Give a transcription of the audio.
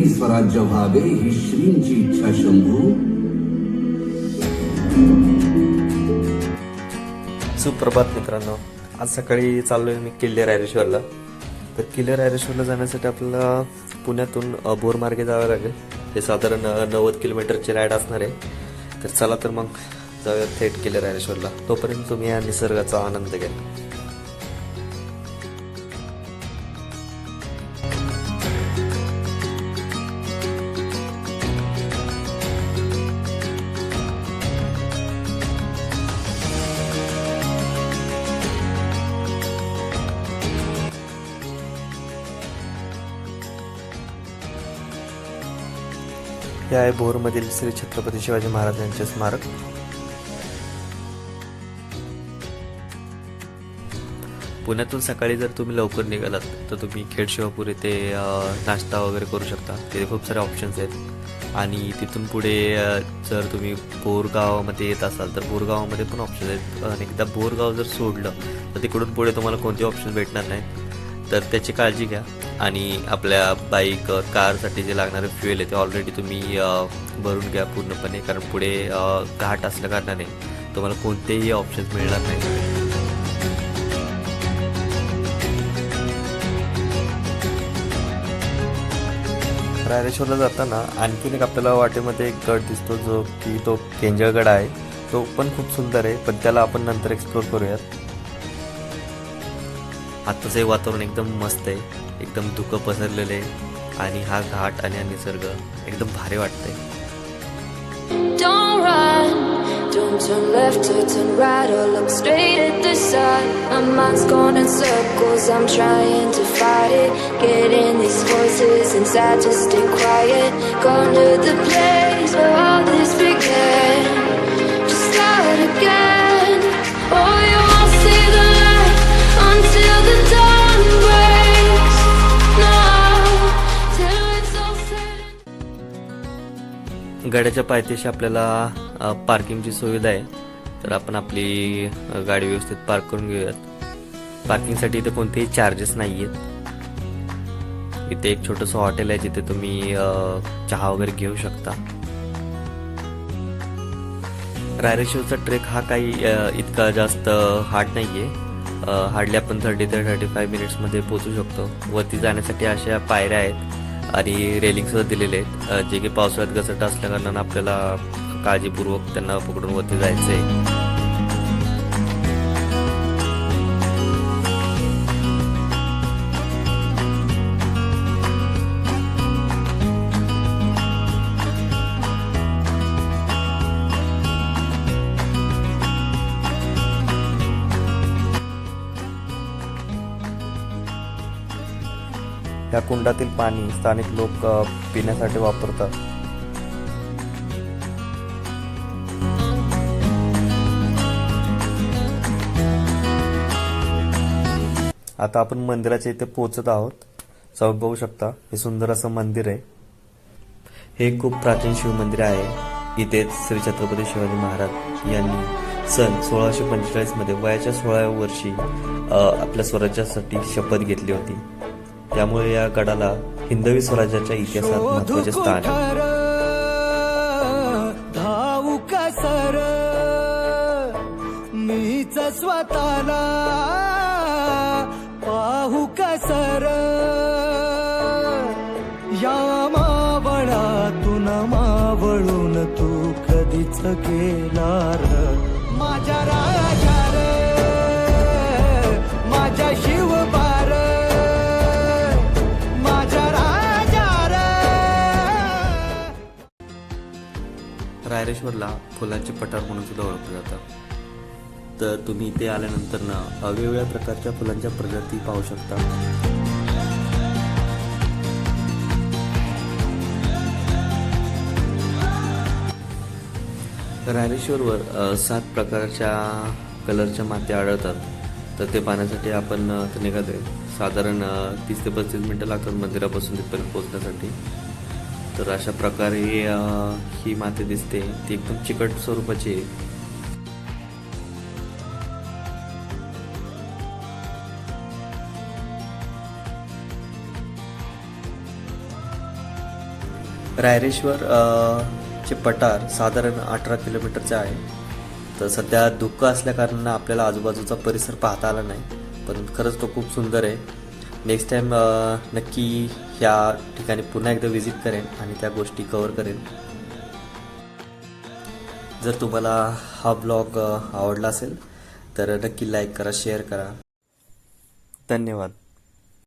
हिंदवी स्वराज्य व्हावे ही श्रींची इच्छा शंभू. सुप्रभात मित्रांनो. आज सकाळी चाललोय मी किल्ले आयरेश्वरला तर किल्लेर आयरेश्वरला जाण्यासाठी आपल्याला पुण्यातून अ, बोर मार्गे जावं लागेल. हे साधारण नव्वद किलोमीटरची राईड असणार आहे. तर चला तर मग जाऊया थेट किल्लेर आयरेश्वरला तोपर्यंत तुम्ही या निसर्गाचा आनंद घ्या. हे आहे भोरमधील श्री छत्रपती शिवाजी महाराजांचे स्मारक. पुण्यातून सकाळी जर तुम्ही लवकर निघालात तर तुम्ही खेड शिवापूर येथे नाश्ता वगैरे करू शकता. तिथे खूप सारे ऑप्शन्स आहेत. आणि तिथून पुढे जर तुम्ही बोरगावामध्ये येत असाल तर बोरगावामध्ये पण ऑप्शन आहेत. आणि एकदा बोरगाव जर सोडलं तर तिकडून पुढे तुम्हाला कोणते ऑप्शन भेटणार नाही. तर त्याची काळजी घ्या. आणि आपल्या बाईक कारसाठी जे लागणारे फ्युएल आहे ते ऑलरेडी तुम्ही भरून घ्या पूर्णपणे. कारण पुढे घाट असल्या कारणाने तुम्हाला कोणतेही ऑप्शन्स मिळणार नाही रायरेश्वरला जाताना आणखीन एक आपल्याला वाटेमध्ये एक गड दिसतो जो की तो केंजळगड आहे. तो पण खूप सुंदर आहे पण त्याला आपण नंतर एक्सप्लोर करूयात. आत्ताचं वातावरण एकदम मस्त आहे एकदम धुकं पसरलेलं आहे आणि हा घाट आणि हा निसर्ग एकदम भारी वाटतंय Don't turn left or turn right or look straight at the sun. My mind's going in circles, I'm trying to fight it. Getting these voices inside to stay quiet. Gone to the place where I गाड्याच्या पायथ्याशी आपल्याला पार्किंगची सुविधा आहे. तर आपण आपली गाडी व्यवस्थित पार्क करून घेऊयात. पार्किंगसाठी इथे कोणतेही चार्जेस नाही आहेत इथे एक छोटंसं हॉटेल आहे जिथे तुम्ही चहा वगैरे घेऊ शकता. रायरेश्वरचा ट्रेक हा काही इतका जास्त हार्ड नाही आहे हार्डली आपण थर्टी ते थर्टी फाय मिनिट्समध्ये पोहोचू शकतो. वरती जाण्यासाठी अशा पायऱ्या आहेत. आणि रेलिंग सुद्धा दिलेले आहेत. जे की पावसाळ्यात घसरट असल्या कारणानं आपल्याला काळजीपूर्वक त्यांना पकडून वरती जायचं आहे या कुंडातील पाणी स्थानिक लोक पिण्यासाठी वापरतात. आता आपण मंदिराच्या इथे पोहोचत आहोत. जाऊन बघू शकता हे सुंदर असं मंदिर आहे. हे खूप प्राचीन शिव मंदिर आहे. इथेच श्री छत्रपती शिवाजी महाराज यांनी सन सोळाशे पंचेचाळीसमध्ये वयाच्या सोळाव्या वर्षी आपल्या स्वराज्यासाठी शपथ घेतली होती. त्यामुळे या गडाला हिंदवी स्वराज्याच्या इतिहासात महत्त्वाचे स्थान मीच स्वतःला पाहू कसर या मावळातून मावळून तू कधीच केलार? माझ्या रायरेश्वरला फुलांचे पठार म्हणून सुद्धा ओळखलं जातं. तर तुम्ही इथे आल्यानंतर ना वेगवेगळ्या प्रकारच्या फुलांच्या प्रजाती पाहू शकता. रायरेश्वरवर सात प्रकारच्या कलरच्या माती आढळतात. तर ते पाहण्यासाठी आपण निघाले साधारण तीस ते पस्तीस मिनटं लागतात मंदिरापासून तिथपर्यंत पोहोचण्यासाठी. तर अशा प्रकारे ही माती दिसते. ती एकदम चिकट स्वरूपाची आहे. रायरेश्वर चे पठार साधारण अठरा किलोमीटरचे आहे. तर सध्या धुकं असल्याकारणानं आपल्याला आजूबाजूचा परिसर पाहता आला नाही. पण खरंच तो खूप सुंदर आहे. नेक्स्ट टाईम uh, नक्की ह्या ठिकाणी पुन्हा एकदा व्हिजिट करेन आणि त्या गोष्टी कवर करेन. जर तुम्हाला हा ब्लॉग uh, आवडला असेल तर नक्की लाईक करा शेअर करा. धन्यवाद.